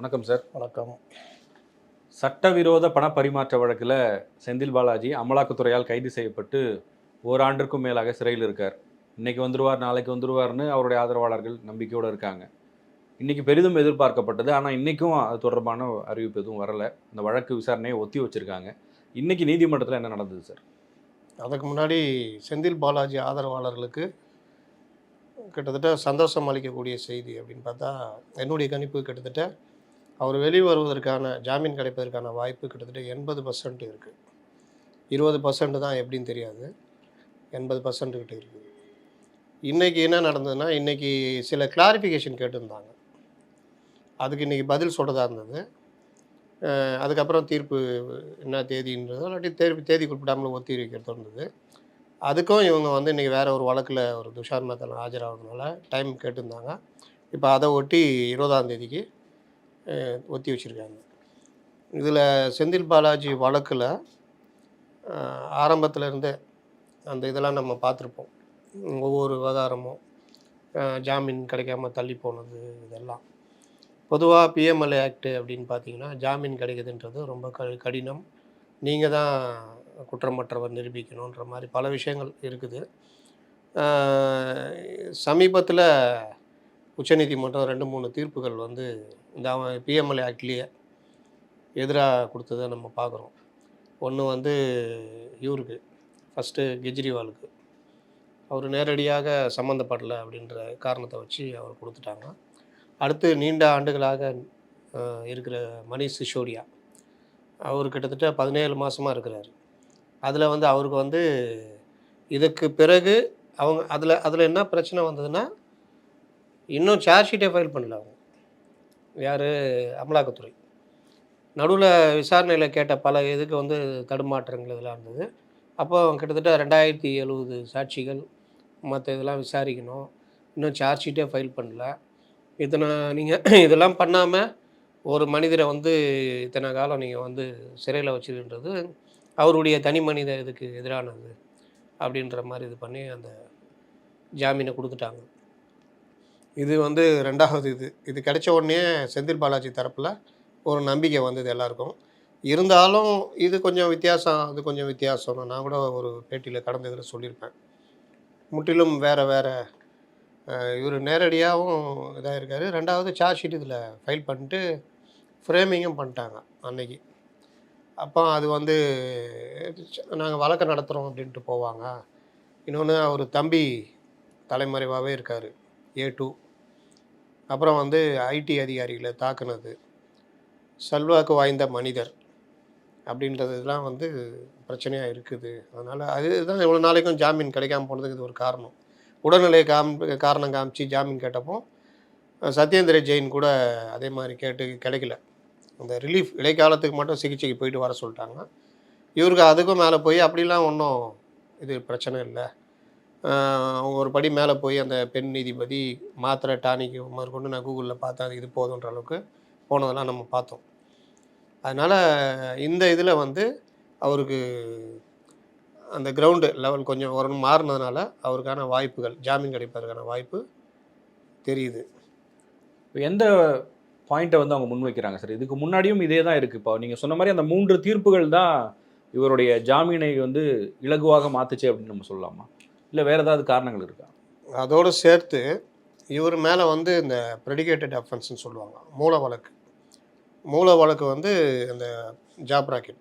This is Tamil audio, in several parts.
வணக்கம் சார். வணக்கம். சட்டவிரோத பண பரிமாற்ற வழக்கில் செந்தில் பாலாஜி அமலாக்கத்துறையால் கைது செய்யப்பட்டு ஓராண்டிற்கும் மேலாக சிறையில் இருக்கார். இன்னைக்கு வந்துருவார் நாளைக்கு வந்துருவார்னு அவருடைய ஆதரவாளர்கள் நம்பிக்கையோடு இருக்காங்க. இன்னைக்கு பெரிதும் எதிர்பார்க்கப்பட்டது. ஆனால் இன்னைக்கும் அது தொடர்பான அறிவிப்பு எதுவும் வரல. அந்த வழக்கு விசாரணையை ஒத்தி வச்சிருக்காங்க. இன்னைக்கு நீதிமன்றத்தில் என்ன நடந்தது சார்? அதுக்கு முன்னாடி செந்தில் பாலாஜி ஆதரவாளர்களுக்கு கிட்டத்தட்ட சந்தோஷம் அளிக்கக்கூடிய செய்தி அப்படின்னு பார்த்தா என்னுடைய கணிப்பு கிட்டத்தட்ட அவர் வெளியே வருவதற்கான ஜாமீன் கிடைப்பதற்கான வாய்ப்பு கிட்டத்தட்ட எண்பது பர்சன்ட் இருக்குது இருபது பர்சன்ட் தான் எப்படின்னு தெரியாது. எண்பது பர்சன்ட் கிட்ட இருக்குது. இன்றைக்கி என்ன நடந்ததுன்னா இன்றைக்கி சில கிளாரிஃபிகேஷன் கேட்டிருந்தாங்க. அதுக்கு இன்றைக்கி பதில் சொல்கிறதா இருந்தது. அதுக்கப்புறம் தீர்ப்பு என்ன தேதின்றதோ இல்லாட்டி தேதி தேதி குறிப்பிடாமல் ஒத்தி வைக்கிறது இருந்தது. அதுக்கும் இவங்க வந்து இன்றைக்கி வேறு ஒரு வழக்கில் ஒரு துஷார் மேத்தல் ஆஜராகிறதுனால டைம் கேட்டிருந்தாங்க. இப்போ அதை ஒட்டி இருபதாம் தேதிக்கு ஒத்தி வச்சுருக்காங்க. இதில் செந்தில் பாலாஜி வழக்கில் ஆரம்பத்தில் இருந்தே அந்த இதெல்லாம் நம்ம பார்த்துருப்போம். ஒவ்வொரு விவகாரமும் ஜாமீன் கிடைக்காம தள்ளி போனது இதெல்லாம். பொதுவாக பிஎம்எல்ஏ ஆக்ட் அப்படின்னு பார்த்தீங்கன்னா ஜாமீன் கிடைக்குதுன்றது ரொம்ப க கடினம். நீங்கள் தான் குற்றமற்றவர் நிரூபிக்கணுன்ற மாதிரி பல விஷயங்கள் இருக்குது. சமீபத்தில் உச்சநீதிமன்றம் ரெண்டு மூணு தீர்ப்புகள் வந்து இந்த அவன் பிஎம்எல்ஏ ஆக்ட்லேயே எதிராக கொடுத்ததை நம்ம பார்க்குறோம். ஒன்று வந்து இவருக்கு ஃபஸ்ட்டு கெஜ்ரிவாலுக்கு. அவர் நேரடியாக சம்மந்தப்படலை அப்படின்ற காரணத்தை வச்சு அவர் கொடுத்துட்டாங்க. அடுத்து நீண்ட ஆண்டுகளாக இருக்கிற மணிஷ் சிசோடியா அவர் கிட்டத்தட்ட பதினேழு மாதமாக இருக்கிறார். அதில் வந்து அவருக்கு வந்து இதுக்கு பிறகு அவங்க அதில் அதில் என்ன பிரச்சனை வந்ததுன்னா இன்னும் சார்ஜ் ஷீட்டே ஃபைல் பண்ணல அவங்க. யார்? அமலாக்கத்துறை. நடுவில் விசாரணையில் கேட்ட பல இதுக்கு வந்து தடுமாற்றங்கள் இதெல்லாம் இருந்தது. அப்போ கிட்டத்தட்ட ரெண்டாயிரத்தி எழுபது சாட்சிகள் மற்ற இதெல்லாம் விசாரிக்கணும். இன்னும் சார்ஜ் ஷீட்டே ஃபைல் பண்ணல. இத்தனை நீங்கள் இதெல்லாம் பண்ணாமல் ஒரு மனிதரை வந்து இத்தனை காலம் நீங்கள் வந்து சிறையில் வச்சுருன்றது அவருடைய தனி மனித இதுக்கு எதிரானது அப்படின்ற மாதிரி இது பண்ணி அந்த ஜாமீனை கொடுத்துட்டாங்க. இது வந்து ரெண்டாவது இது. இது கிடைச்ச உடனே செந்தில் பாலாஜி தரப்பில் ஒரு நம்பிக்கை வந்தது எல்லாருக்கும். இருந்தாலும் இது கொஞ்சம் வித்தியாசம் அது கொஞ்சம் வித்தியாசம். நான் கூட ஒரு பேட்டியில் கடந்த இதில் சொல்லியிருப்பேன். முற்றிலும் வேறு வேறு இவர் நேரடியாகவும் இதாக இருக்கார். ரெண்டாவது சார்ஜ் ஷீட் இதில் ஃபைல் பண்ணிட்டு ஃப்ரேமிங்கும் பண்ணிட்டாங்க அன்னைக்கு. அப்போ அது வந்து நாங்கள் வழக்கு நடத்துகிறோம் அப்படின்ட்டு போவாங்க. இன்னொன்று அவர் தம்பி தலைமறைவாகவே இருக்கார். ஏ டூ அப்புறம் வந்து ஐடி அதிகாரிகளை தாக்குனது. செல்வாக்கு வாய்ந்த மனிதர் அப்படின்றதுலாம் வந்து பிரச்சனையாக இருக்குது. அதனால் அதுதான் இவ்வளோ நாளைக்கும் ஜாமீன் கிடைக்காம போனதுக்கு இது ஒரு காரணம். உடல்நிலை காம் காரணம் காமிச்சு ஜாமீன் கேட்டப்போ சத்யேந்திர ஜெயின் கூட அதே மாதிரி கேட்டு கிடைக்கல. அந்த ரிலீஃப் இடைக்காலத்துக்கு மட்டும் சிகிச்சைக்கு போயிட்டு வர சொல்லிட்டாங்க. இவருக்கு அதுக்கும் மேலே போய் அப்படிலாம் ஒன்றும் இது பிரச்சனை இல்லை. அவங்க ஒரு படி மேலே போய் அந்த பெண் நீதிபதி மாத்திரை டானிக்கு முதற்கொண்டு நான் கூகுளில் பார்த்தேன் அது இது போதுன்ற அளவுக்கு போனதெல்லாம் நம்ம பார்த்தோம். அதனால் இந்த இதில் வந்து அவருக்கு அந்த கிரவுண்டு லெவல் கொஞ்சம் ஒரு மாறினதுனால அவருக்கான வாய்ப்புகள் ஜாமீன் கிடைப்பதற்கான வாய்ப்பு தெரியுது. எந்த பாயிண்ட்டை வந்து அவங்க முன்வைக்கிறாங்க சார்? இதுக்கு முன்னாடியும் இதே தான் இருக்குது இப்போ நீங்கள் சொன்ன மாதிரி அந்த மூன்று தீர்ப்புகள் தான் இவருடைய ஜாமீனை வந்து இலகுவாக மாற்றுச்சு அப்படின்னு நம்ம சொல்லலாமா? இல்லை வேறு ஏதாவது காரணங்கள் இருக்கா? அதோடு சேர்த்து இவர் மேலே வந்து இந்த ப்ரெடிகேட்டட் அஃபென்ஸ்னு சொல்லுவாங்க. மூல வழக்கு. மூல வழக்கு வந்து அந்த ஜாப் ராக்கெட்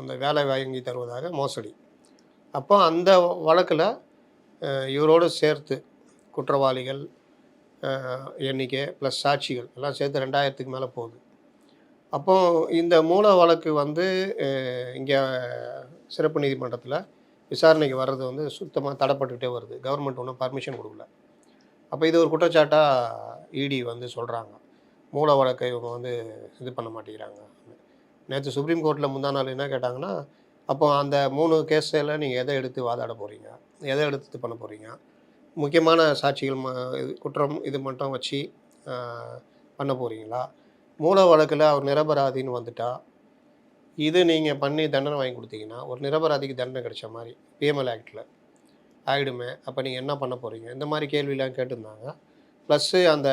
அந்த வேலை வாங்கி தருவதாக மோசடி. அப்போ அந்த வழக்கில் இவரோடு சேர்த்து குற்றவாளிகள் எண்ணிக்கை ப்ளஸ் சாட்சிகள் எல்லாம் சேர்த்து ரெண்டாயிரத்துக்கு மேலே போகுது. அப்போ இந்த மூல வழக்கு வந்து இங்கே சிறப்பு நீதிமன்றத்தில் விசாரணைக்கு வர்றது வந்து சுத்தமாக தடைப்பட்டுக்கிட்டே வருது. கவர்மெண்ட் ஒன்றும் பர்மிஷன் கொடுக்கல. அப்போ இது ஒரு குற்றச்சாட்டாக இடி வந்து சொல்கிறாங்க மூல வழக்கை இவங்க வந்து இது பண்ண மாட்டேங்கிறாங்க. நேற்று சுப்ரீம் கோர்ட்டில் முந்தா நாள் என்ன கேட்டாங்கன்னா அப்போ அந்த மூணு கேஸில் நீங்கள் எதை எடுத்து வாதாட போகிறீங்க எதை எடுத்து இது பண்ண போகிறீங்க முக்கியமான சாட்சிகள் ம இது குற்றம் இது மட்டும் வச்சு பண்ண போகிறீங்களா மூல வழக்கில் அவர் நிரபராதின்னு வந்துட்டால் இது நீங்கள் பண்ணி தண்டனை வாங்கி கொடுத்தீங்கன்னா ஒரு நிரபராதிக்கு தண்டனை கிடைச்ச மாதிரி பிஎம்எல் ஆக்டில் ஆகிடுமே அப்போ நீங்கள் என்ன பண்ண போகிறீங்க இந்த மாதிரி கேள்வியெலாம் கேட்டிருந்தாங்க. ப்ளஸ்ஸு அந்த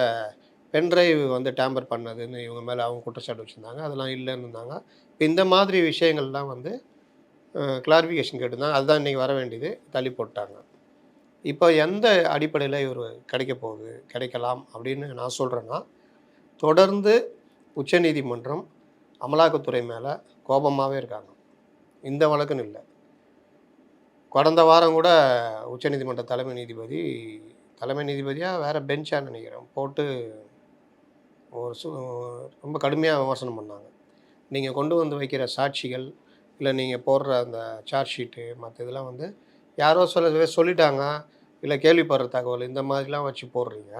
பென்ட்ரைவ் வந்து டேம்பர் பண்ணதுன்னு இவங்க மேலே அவங்க குற்றச்சாட்டு வச்சுருந்தாங்க. அதெல்லாம் இல்லைன்னு இருந்தாங்க. இப்போ இந்த மாதிரி விஷயங்கள்லாம் வந்து கிளாரிஃபிகேஷன் கேட்டிருந்தாங்க. அதுதான் இன்றைக்கி வர வேண்டியது. தள்ளி போட்டாங்க. இப்போ எந்த அடிப்படையில் இவர் கிடைக்க போகுது? கிடைக்கலாம் அப்படின்னு நான் சொல்கிறேன்னா தொடர்ந்து உச்சநீதிமன்றம் அமலாக்கத்துறை மேலே கோபமாகவே இருக்காங்க. இந்த வழக்குன்னு இல்லை. கடந்த வாரம் கூட உச்சநீதிமன்ற தலைமை நீதிபதி தலைமை நீதிபதியாக வேறு பெஞ்சான்னு நினைக்கிறேன். போட்டு ஒரு சு ரொம்ப கடுமையாக விமர்சனம் பண்ணாங்க. நீங்கள் கொண்டு வந்து வைக்கிற சாட்சிகள் இல்லை நீங்கள் போடுற அந்த சார்ஜ் ஷீட்டு மற்ற இதெல்லாம் வந்து யாரோ சொல்ல சொல்லிட்டாங்க இல்லை கேள்விப்படுற தகவல் இந்த மாதிரிலாம் வச்சு போடுறீங்க.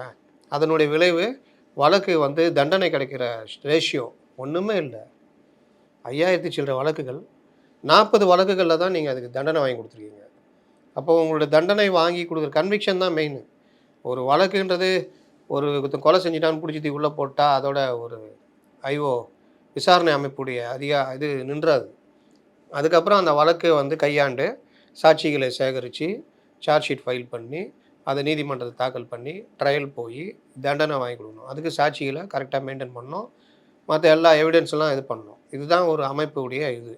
அதனுடைய விளைவு வழக்கு வந்து தண்டனை கிடைக்கிற ரேஷியோ ஒன்றுமே இல்லை. ஐயாயிரத்தி சில்லற வழக்குகள். நாற்பது வழக்குகளில் தான் நீங்கள் அதுக்கு தண்டனை வாங்கி கொடுத்துருக்கீங்க. அப்போ உங்களோட தண்டனை வாங்கி கொடுக்குற கன்விக்ஷன் தான் மெயின் ஒரு வழக்குன்றது ஒரு கொலை செஞ்சிட்டான்னு பிடிச்சி உள்ளே போட்டால் அதோட ஒரு ஐஓ விசாரணை அமைப்புடைய அதிகா இது நின்றாது. அதுக்கப்புறம் அந்த வழக்கை வந்து கையாண்டு சாட்சிகளை சேகரித்து சார்ஜ் ஷீட் ஃபைல் பண்ணி அதை நீதிமன்றத்தை தாக்கல் பண்ணி ட்ரையல் போய் தண்டனை வாங்கி கொடுக்கணும். அதுக்கு சாட்சிகளை கரெக்டாக மெயின்டைன் பண்ணணும். மற்ற எல்லா எவிடன்ஸ்லாம் இது பண்ணணும். இதுதான் ஒரு அமைப்புடைய இது.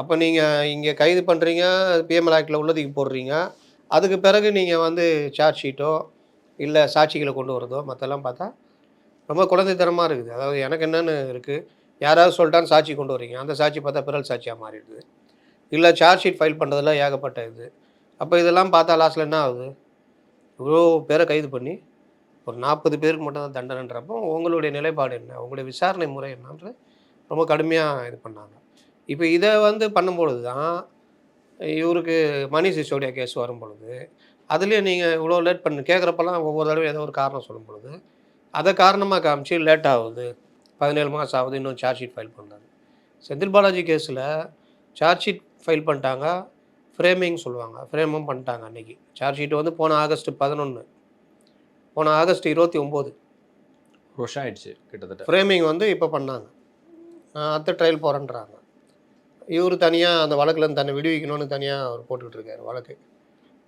அப்போ நீங்கள் இங்கே கைது பண்ணுறீங்க பிஎம்எல் ஆக்டில் உள்ளதுக்கு போடுறீங்க. அதுக்கு பிறகு நீங்கள் வந்து சார்ஜ் ஷீட்டோ இல்லை சாட்சிகளை கொண்டு வரதோ மற்றெல்லாம் பார்த்தா ரொம்ப குழந்தைத்தனமாக இருக்குது. அதாவது எனக்கு என்னென்னு இருக்குது யாராவது சொல்லிட்டான்னு சாட்சி கொண்டு வரீங்க. அந்த சாட்சி பார்த்தா பிறல் சாட்சியாக மாறிடுது. இல்லை சார்ஜ் ஷீட் ஃபைல் பண்ணுறதுல ஏகப்பட்ட இது. அப்போ இதெல்லாம் பார்த்தா லாஸ்ட்டில் என்ன ஆகுது? இவ்வளோ பேரை கைது பண்ணி ஒரு நாற்பது பேருக்கு மட்டும் தான் தண்டனைன்றப்போ உங்களுடைய நிலைப்பாடு என்ன? உங்களுடைய விசாரணை முறை என்னன்றது ரொம்ப கடுமையாக இது பண்ணாங்க. இப்போ இதை வந்து பண்ணும்பொழுது தான் இவருக்கு மணி சிசோடியா கேஸ் வரும் பொழுது அதுலேயும் நீங்கள் இவ்வளோ லேட் பண்ணு கேட்குறப்பெல்லாம் ஒவ்வொரு தடவை ஏதோ ஒரு காரணம் சொல்லும் பொழுது அதை காரணமாக காமிச்சு லேட் ஆகுது. பதினேழு மாதம் ஆகுது இன்னும் சார்ஜ் ஷீட் ஃபைல் பண்ணுறாங்க செந்தில் பாலாஜி கேஸில் சார்ஜ் ஷீட் ஃபைல் பண்ணிட்டாங்க ஃப்ரேமிங் சொல்லுவாங்க ஃப்ரேமும் பண்ணிட்டாங்க அன்றைக்கி சார்ஜ் ஷீட் வந்து போன ஆகஸ்ட் பதினொன்று போன ஆகஸ்ட் இருபத்தி ஒம்பது. வருஷம் ஆயிடுச்சு கிட்டத்தட்ட. ஃப்ரேமிங் வந்து இப்போ பண்ணாங்க. அடுத்த ட்ரையல் போகிறேன்றாங்க இவர் தனியாக அந்த வழக்குலேருந்து தன்னை விடுவிக்கணும்னு தனியாக அவர் போட்டுக்கிட்டு இருக்காரு வழக்கு.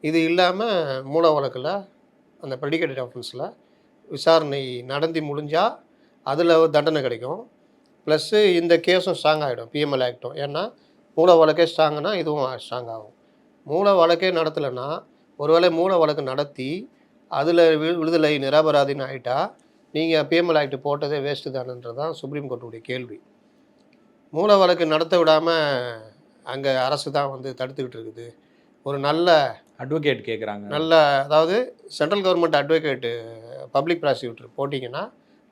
இது இல்லாமல் மூல வழக்கில் அந்த ப்ரெடிகேட்டட் ஆஃபென்ஸில் விசாரணை நடந்து முடிஞ்சால் அதில் தண்டனை கிடைக்கும். ப்ளஸ்ஸு இந்த கேஸும் ஸ்ட்ராங் ஆகிடும் பிஎம்எல் ஆக்டும் ஏன்னா மூல வழக்கே ஸ்ட்ராங்குனா இதுவும் ஸ்ட்ராங் ஆகும். மூல வழக்கே நடத்தலைன்னா ஒருவேளை மூல வழக்கு நடத்தி அதில் விடுதலை நிரபராதின்னு ஆகிட்டா நீங்கள் பிஎம்எல் ஆக்ட் போட்டதே வேஸ்ட்டு தானன்றது தான் சுப்ரீம் கோர்ட்டுடைய கேள்வி. மூல வழக்கு நடத்த விடாமல் அங்கே அரசு தான் வந்து தடுத்துக்கிட்டு இருக்குது. ஒரு நல்ல அட்வொகேட் கேட்குறாங்க நல்ல அதாவது central government advocate public prosecutor போட்டிங்கன்னா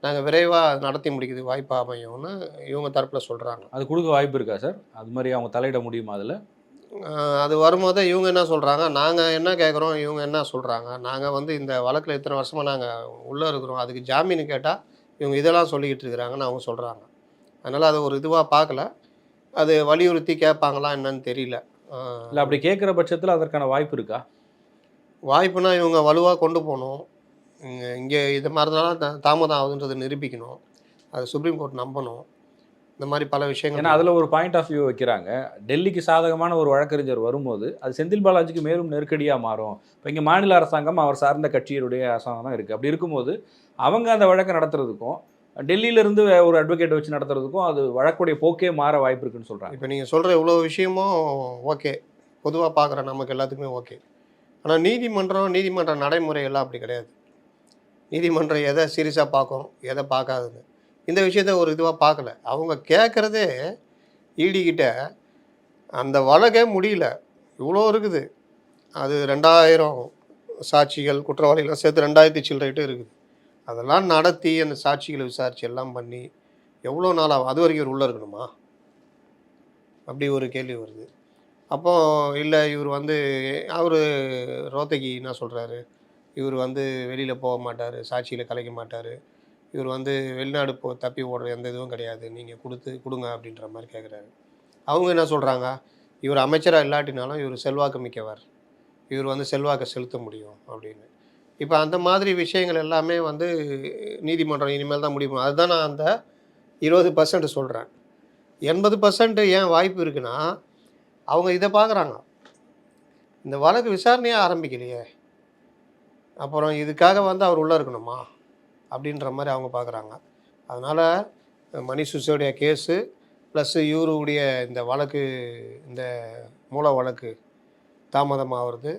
நாங்கள் விரைவாக நடத்தி முடிக்கிறது வாய்ப்பு அமையும்னு இவங்க தரப்பில் சொல்கிறாங்க அது கொடுக்க வாய்ப்பு இருக்கா சார் அது மாதிரி அவங்க தலையிட முடியுமா அதில்? அது வரும்போது இவங்க என்ன சொல்கிறாங்க நாங்கள் என்ன கேட்குறோம் இவங்க என்ன சொல்கிறாங்க நாங்கள் வந்து இந்த வழக்கில் இத்தனை வருஷமாக நாங்கள் உள்ளே இருக்கிறோம். அதுக்கு ஜாமீன் கேட்டால் இவங்க இதெல்லாம் சொல்லிக்கிட்டு இருக்கிறாங்கன்னு அவங்க சொல்கிறாங்க அதனால் அதை ஒரு இதுவாக பார்க்கல. அது வலியுறுத்தி கேட்பாங்களா என்னன்னு தெரியல. இல்லை அப்படி கேட்குற பட்சத்தில் அதற்கான வாய்ப்பு இருக்கா? வாய்ப்புனா இவங்க வலுவாக கொண்டு போகணும். இங்கே இது மாதிரி தான் தாமதம் ஆகுதுன்றதை நிரூபிக்கணும். அது சுப்ரீம் கோர்ட் நம்பணும். இந்த மாதிரி பல ஏன்னா விஷயங்கள் அதில் ஒரு பாயிண்ட் ஆஃப் வியூ வைக்கிறாங்க. டெல்லிக்கு சாதகமான ஒரு வழக்கறிஞர் வரும்போது அது செந்தில் பாலாஜிக்கு மேலும் நெருக்கடியாக மாறும். இப்போ இங்கே மாநில அரசாங்கம் அவர் சார்ந்த கட்சியினுடைய அரசாங்கம் தான் இருக்குது அப்படி இருக்கும்போது அவங்க அந்த வழக்கை நடத்துறதுக்கும் டெல்லியிலேருந்து ஒரு அட்வொகேட் வச்சு நடத்துறதுக்கும் அது வழக்குடைய போக்கே மாற வாய்ப்பு இருக்குன்னு சொல்கிறாங்க இப்போ நீங்கள் சொல்கிற இவ்வளோ விஷயமும் ஓகே. பொதுவாக பார்க்குற நமக்கு எல்லாத்துக்குமே ஓகே. ஆனால் நீதிமன்றம் நீதிமன்ற நடைமுறை எல்லாம் அப்படி கிடையாது. நீதிமன்றம் எதை சீரியஸாக பார்க்கும் எதை பார்க்காதுன்னு. இந்த விஷயத்த ஒரு இதுவாக பார்க்கல. அவங்க கேட்குறதே ஈடிக்கிட்ட அந்த வழக்கே முடியல. இவ்வளோ இருக்குது. அது ரெண்டாயிரம் சாட்சிகள் குற்றவாளிகள்லாம் சேர்த்து ரெண்டாயிரத்தி சில்லறைட்டு இருக்குது. அதெல்லாம் நடத்தி அந்த சாட்சிகளை விசாரித்து எல்லாம் பண்ணி எவ்வளோ நாள் ஆகும் அது வரைக்கும் இவர் உள்ளே இருக்கணுமா? அப்படி ஒரு கேள்வி வருது. அப்போ இல்லை இவர் வந்து அவர் ரோத்தகி என்ன சொல்கிறாரு இவர் வந்து வெளியில் போக மாட்டார் சாட்சியில் கலைக்க மாட்டார். இவர் வந்து வெளிநாடு போ தப்பி ஓடுற எந்த இதுவும் கிடையாது. நீங்கள் கொடுத்து கொடுங்க அப்படின்ற மாதிரி கேட்குறாரு அவங்க என்ன சொல்கிறாங்க இவர் அமைச்சராக இல்லாட்டினாலும் இவர் செல்வாக்கு மிக்கவர். இவர் வந்து செல்வாக்கை செலுத்த முடியும் அப்படின்னு. இப்போ அந்த மாதிரி விஷயங்கள் எல்லாமே வந்து நீதிமன்றம் இனிமேல் தான் முடியும் அதுதான் நான் அந்த இருபது பர்சன்ட் சொல்கிறேன் எண்பது பர்சன்ட் ஏன் வாய்ப்பு இருக்குன்னா அவங்க இதை பார்க்குறாங்க இந்த வழக்கு விசாரணையே ஆரம்பிக்கலையே. அப்புறம் இதுக்காக வந்து அவர் உள்ளே இருக்கணுமா? அப்படின்ற மாதிரி அவங்க பார்க்குறாங்க. அதனால் மணி சிசோடியா கேஸு ப்ளஸ்ஸு இவருடைய இந்த வழக்கு இந்த மூல வழக்கு தாமதமாகிறது.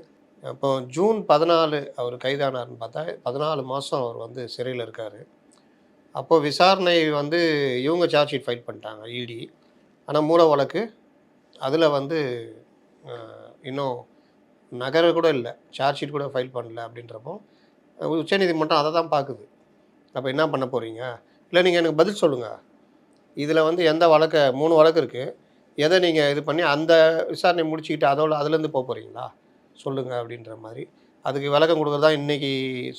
அப்போ ஜூன் பதினாலு அவர் கைதானார்னு பார்த்தா பதினாலு மாதம் அவர் வந்து சிறையில் இருக்கார். அப்போது விசாரணை வந்து இவங்க சார்ஜ் ஷீட் ஃபைல் பண்ணிட்டாங்க இடி ஆனால் மூல வழக்கு அதில் வந்து இன்னும் நகர கூட இல்லை சார்ஜ் ஷீட் கூட ஃபைல் பண்ணல அப்படின்றப்போ உச்சநீதிமன்றம் அதை தான் பார்க்குது. அப்போ என்ன பண்ண போகிறீங்க இல்லை நீங்கள் எனக்கு பதில் சொல்லுங்கள் இதில் வந்து எந்த வழக்கை மூணு வழக்கு இருக்குது எதை நீங்கள் இது பண்ணி அந்த விசாரணை முடிச்சுக்கிட்டு அதோட அதுலேருந்து போக போகிறீங்களா சொல்லுங்கள் அப்படின்ற மாதிரி. அதுக்கு விளக்கம் கொடுக்குறதா இன்றைக்கி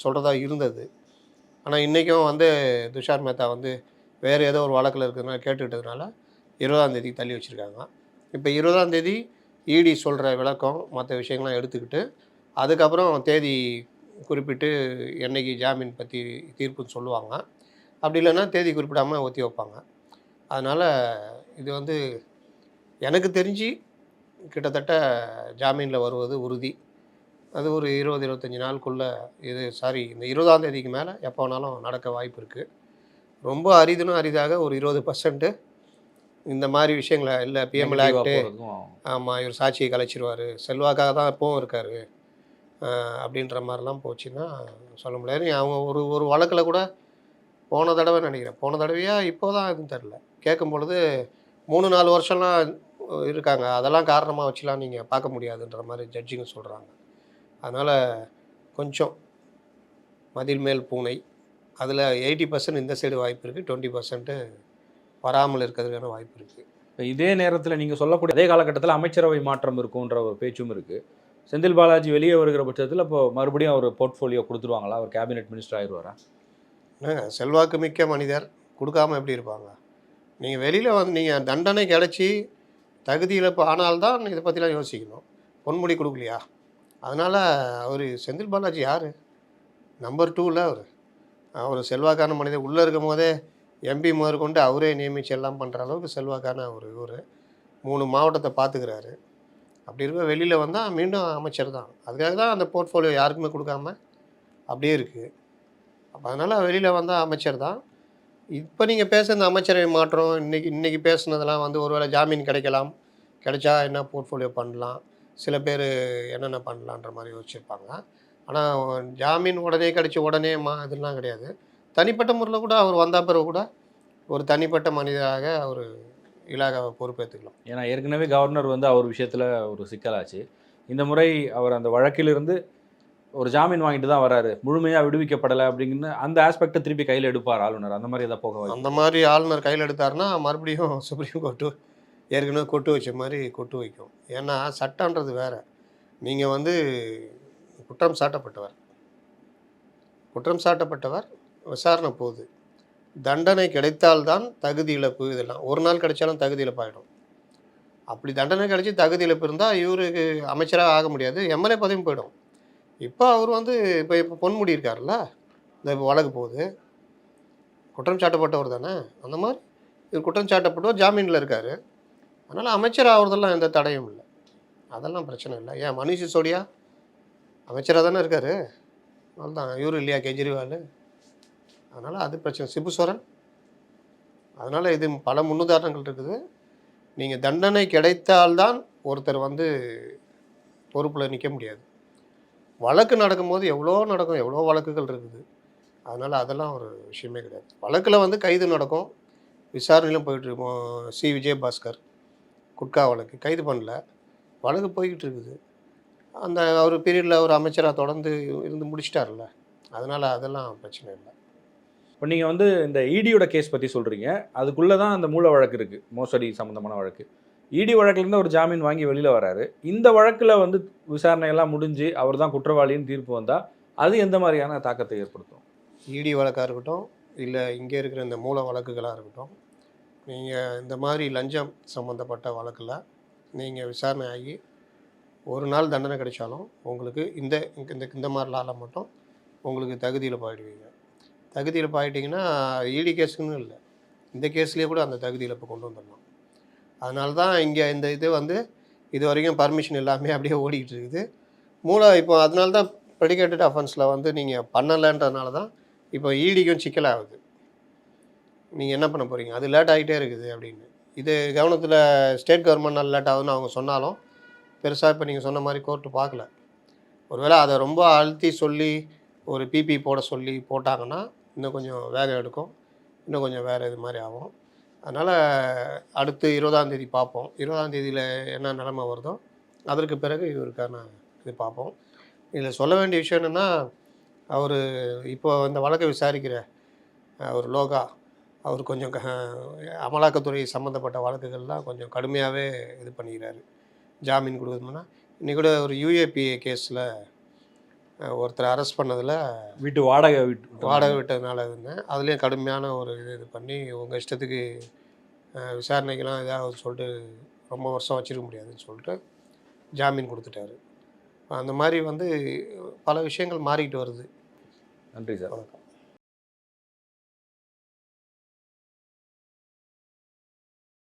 சொல்கிறதா இருந்தது. ஆனால் இன்றைக்கும் வந்து துஷார் மேத்தா வந்து வேறு ஏதோ ஒரு வழக்கில் இருக்கிறதுனால கேட்டுக்கிட்டதுனால இருபதாம் தேதி தள்ளி வச்சுருக்காங்க. இப்போ இருபதாம் தேதி இடி சொல்கிற விளக்கம் மற்ற விஷயங்கள்லாம் எடுத்துக்கிட்டு அதுக்கப்புறம் தேதி குறிப்பிட்டு என்னைக்கு ஜாமீன் பற்றி தீர்ப்புன்னு சொல்லுவாங்க. அப்படி இல்லைன்னா தேதி குறிப்பிடாமல் ஒத்தி வைப்பாங்க. அதனால் இது வந்து எனக்கு தெரிஞ்சு கிட்டத்தட்ட ஜாமீனில் வருவது உறுதி. அது ஒரு இருபது இருபத்தஞ்சி நாளுக்குள்ளே இது சாரி இந்த இருபதாம் தேதிக்கு மேலே எப்போ வேணாலும் நடக்க வாய்ப்பு இருக்குது ரொம்ப அரிதுன்னு அரிதாக ஒரு இருபது பர்சன்ட்டு இந்த மாதிரி விஷயங்களை இல்லை பிஎம்எல் ஆக்ட்டு ஆமாம் இவர் சாட்சியை கலைச்சிருவார். செல்வாக்காக தான் எப்பவும் இருக்கார். அப்படின்ற மாதிரிலாம் போச்சுன்னா சொல்ல முடியாது. அவங்க ஒரு ஒரு வழக்கில் கூட போன தடவை நினைக்கிறேன். போன தடவையாக இப்போ தான் எதுவும் தெரில கேட்கும் பொழுது மூணு நாலு வருஷம்லாம் இருக்காங்க. அதெல்லாம் காரணமாக வச்சுலாம் நீங்கள் பார்க்க முடியாதுன்ற மாதிரி ஜட்ஜிங்க சொல்கிறாங்க அதனால் கொஞ்சம் மதில் மேல் பூனை அதில் எயிட்டி பர்சன்ட் இந்த சைடு வாய்ப்பு இருக்குது டுவெண்ட்டி பர்சன்ட்டு வராமல் இருக்கிறதுக்கான வாய்ப்பு இருக்குது இதே நேரத்தில் நீங்கள் சொல்லக்கூடிய அதே காலகட்டத்தில் அமைச்சரவை மாற்றம் இருக்குன்ற ஒரு பேச்சும் இருக்குது செந்தில் பாலாஜி வெளியே வருகிற பட்சத்தில் இப்போ மறுபடியும் அவர் போர்ட்ஃபோலியோ கொடுத்துருவாங்களா? அவர் கேபினெட் மினிஸ்டர் ஆயிடுவாரா செல்வாக்கு மிக்க மனிதர். கொடுக்காம எப்படி இருப்பாங்க? நீங்கள் வெளியில் வந்து நீங்கள் தண்டனை கிடச்சி தகுதி இழப்பு ஆனால்தான் இதை பற்றிலாம் யோசிக்கணும். பொன்முடி கொடுக்கலையா? அதனால் அவர் செந்தில் பாலாஜி யார்? நம்பர் டூவில் அவர். அவர் செல்வாக்கான மனிதர். உள்ளே இருக்கும் போதே எம்பி முதற்கொண்டு அவரே நியமித்து எல்லாம் பண்ணுற அளவுக்கு செல்வாக்கான ஒரு இவர். மூணு மாவட்டத்தை பார்த்துக்கிறாரு. அப்படி இருக்க வெளியில் வந்தால் மீண்டும் அமைச்சர் தான். அதுக்காக தான் அந்த போர்ட்ஃபோலியோ யாருக்குமே கொடுக்காம அப்படியே இருக்குது அப்போ அதனால் வெளியில் வந்தால் அமைச்சர் தான். இப்போ நீங்கள் பேசுகிற இந்த மாற்றம். இன்றைக்கி இன்றைக்கி பேசுனதெல்லாம் வந்து ஒருவேளை ஜாமீன் கிடைக்கலாம். கிடைச்சா என்ன போர்ட்ஃபோலியோ பண்ணலாம். சில பேர் என்னென்ன பண்ணலான்ற மாதிரி யோசிச்சிருப்பாங்க. ஆனால் ஜாமீன் உடனே கிடைச்ச உடனே மா இதெல்லாம் கிடையாது. தனிப்பட்ட முறையில் கூட அவர் வந்த பிறகு கூட ஒரு தனிப்பட்ட மனிதராக அவர் இலாகாவை பொறுப்பேற்றுக்கலாம் ஏன்னா ஏற்கனவே கவர்னர் வந்து அவர் விஷயத்தில் ஒரு சிக்கலாச்சு. இந்த முறை அவர் அந்த வழக்கிலிருந்து ஒரு ஜாமீன் வாங்கிட்டு தான் வராரு. முழுமையாக விடுவிக்கப்படலை அப்படிங்கன்னு அந்த ஆஸ்பெக்டை திருப்பி கையில் எடுப்பார் ஆளுநர். அந்த மாதிரி எதாவது போக அந்த மாதிரி ஆளுநர் கையில் எடுத்தாருன்னா மறுபடியும் சுப்ரீம் கோர்ட்டு ஏற்கனவே கொட்டு வச்ச மாதிரி கொட்டு வைக்கும். ஏன்னா சட்டன்றது வேற. நீங்கள் வந்து குற்றம் சாட்டப்பட்டவர். குற்றம் சாட்டப்பட்டவர் விசாரணை போகுது. தண்டனை கிடைத்தால்தான் தகுதி இழப்பு இதெல்லாம். ஒரு நாள் கிடைச்சாலும் தகுதி இழப்பாயிடும். அப்படி தண்டனை கிடைச்சி தகுதி இழப்பு இருந்தால் இவருக்கு அமைச்சராக ஆக முடியாது. எம்எல்ஏ பதவியும் போயிடும். இப்போ அவர் வந்து இப்போ இப்போ பொன்முடி இருக்கார்ல இந்த வழக்கு போகுது. குற்றம் சாட்டப்பட்டவர் தானே? அந்த மாதிரி இவர் குற்றம் சாட்டப்பட்டவர் ஜாமீனில் இருக்கார். அதனால் அமைச்சர் ஆகிறதெல்லாம் எந்த தடையும் இல்லை. அதெல்லாம் பிரச்சனை இல்லை. ஏன் மனுஷ சிசோடியா? அமைச்சராக தானே இருக்கார். அதனால தான் இவரும் இல்லையா? கெஜ்ரிவால்? அதனால் அது பிரச்சனை. சிபு சோரன் அதனால் இது பல முன்னுதாரணங்கள் இருக்குது. நீங்கள் தண்டனை கிடைத்தால்தான் ஒருத்தர் வந்து பொறுப்பில் நிற்க முடியாது. வழக்கு நடக்கும்போது எவ்வளோ நடக்கும் எவ்வளோ வழக்குகள் இருக்குது. அதனால் அதெல்லாம் ஒரு விஷயமே கிடையாது. வழக்கில் வந்து கைது நடக்கும். விசாரணையிலும் போயிட்டுருக்கோம். சி. விஜயபாஸ்கர் குட்கா வழக்கு கைது பண்ணல. வழக்கு போய்கிட்டு இருக்குது அந்த அவர் பீரியடில் ஒரு அமைச்சராக தொடர்ந்து இருந்து முடிச்சிட்டார்ல அதனால் அதெல்லாம் பிரச்சனை இல்லை. இப்போ நீங்கள் வந்து இந்த இடியோட கேஸ் பற்றி சொல்கிறீங்க அதுக்குள்ளே தான் அந்த மூல வழக்கு இருக்குது மோசடி சம்மந்தமான வழக்கு. இடி வழக்குலேருந்து ஒரு ஜாமீன் வாங்கி வெளியில் வராரு. இந்த வழக்கில் வந்து விசாரணையெல்லாம் முடிஞ்சு அவர் தான் குற்றவாளின்னு தீர்ப்பு வந்தால் அது எந்த மாதிரியான தாக்கத்தை ஏற்படுத்தும்? இடி வழக்காக இருக்கட்டும் இல்லை இங்கே இருக்கிற இந்த மூல வழக்குகளாக இருக்கட்டும் நீங்கள் இந்த மாதிரி லஞ்சம் சம்மந்தப்பட்ட வழக்கில் நீங்கள் விசாரணை ஆகி ஒரு நாள் தண்டனை கிடைச்சாலும் உங்களுக்கு இந்த இந்த இந்த மாதிரி லால மட்டும் உங்களுக்கு தகுதியில் போயிடுவீங்க. தகுதியில் பாயிட்டிங்கன்னா இடி கேஸுன்னு இல்லை. இந்த கேஸ்லேயே கூட அந்த தகுதியில் இப்போ கொண்டு வந்துடலாம். அதனால தான் இங்கே இந்த இது வந்து இது வரைக்கும் பர்மிஷன் எல்லாமே அப்படியே ஓடிக்கிட்டு இருக்குது. மூளை இப்போ அதனால தான் ப்ரெடிகேட்டட் அஃபென்ஸில் வந்து நீங்கள் பண்ணலைன்றதுனால தான் இப்போ ஈடிக்கும் சிக்கலாகுது. நீங்கள் என்ன பண்ண போகிறீங்க அது லேட் ஆகிட்டே இருக்குது அப்படின்னு. இது கவனத்தில் ஸ்டேட் கவர்மெண்ட் லேட் ஆகுதுன்னு அவங்க சொன்னாலும் பெருசாக இப்போ நீங்கள் சொன்ன மாதிரி கோர்ட்டு பார்க்கல. ஒருவேளை அதை ரொம்ப அழுத்தி சொல்லி ஒரு பிபி போட சொல்லி போட்டாங்கன்னா இன்னும் கொஞ்சம் வேகம் எடுக்கும். இன்னும் கொஞ்சம் வேறு இது மாதிரி ஆகும். அதனால் அடுத்து இருபதாம் தேதி பார்ப்போம். இருபதாம் தேதியில் என்ன நிலமை வருதோ அதற்கு பிறகு இவருக்கான இது பார்ப்போம். இதில் சொல்ல வேண்டிய விஷயம் என்னென்னா அவர் இப்போ இந்த வழக்கை விசாரிக்கிற அவர் லோகா அவர் கொஞ்சம் க- அமலாக்கத்துறை சம்மந்தப்பட்ட வழக்குகள்லாம் கொஞ்சம் கடுமையாகவே இது பண்ணிக்கிறாரு. ஜாமீன் கொடுக்குறதுனா இன்றைக்கூட ஒரு யூஏபிஏ கேஸில் ஒருத்தர் அரெஸ்ட் பண்ணதில் வீட்டு வாடகை வீட்டு வாடகை விட்டதுனால இருந்தேன் அதுலேயும் கடுமையான ஒரு இது இது பண்ணி உங்கள் இஷ்டத்துக்கு அஹ், விசாரணைக்கெல்லாம் ஏதாவது சொல்லிட்டு ரொம்ப வருஷம் வச்சிருக்க முடியாதுன்னு சொல்லிட்டு ஜாமீன் கொடுத்துட்டாரு. அந்த மாதிரி வந்து பல விஷயங்கள் மாறிக்கிட்டு வருது. நன்றி சார். வணக்கம்.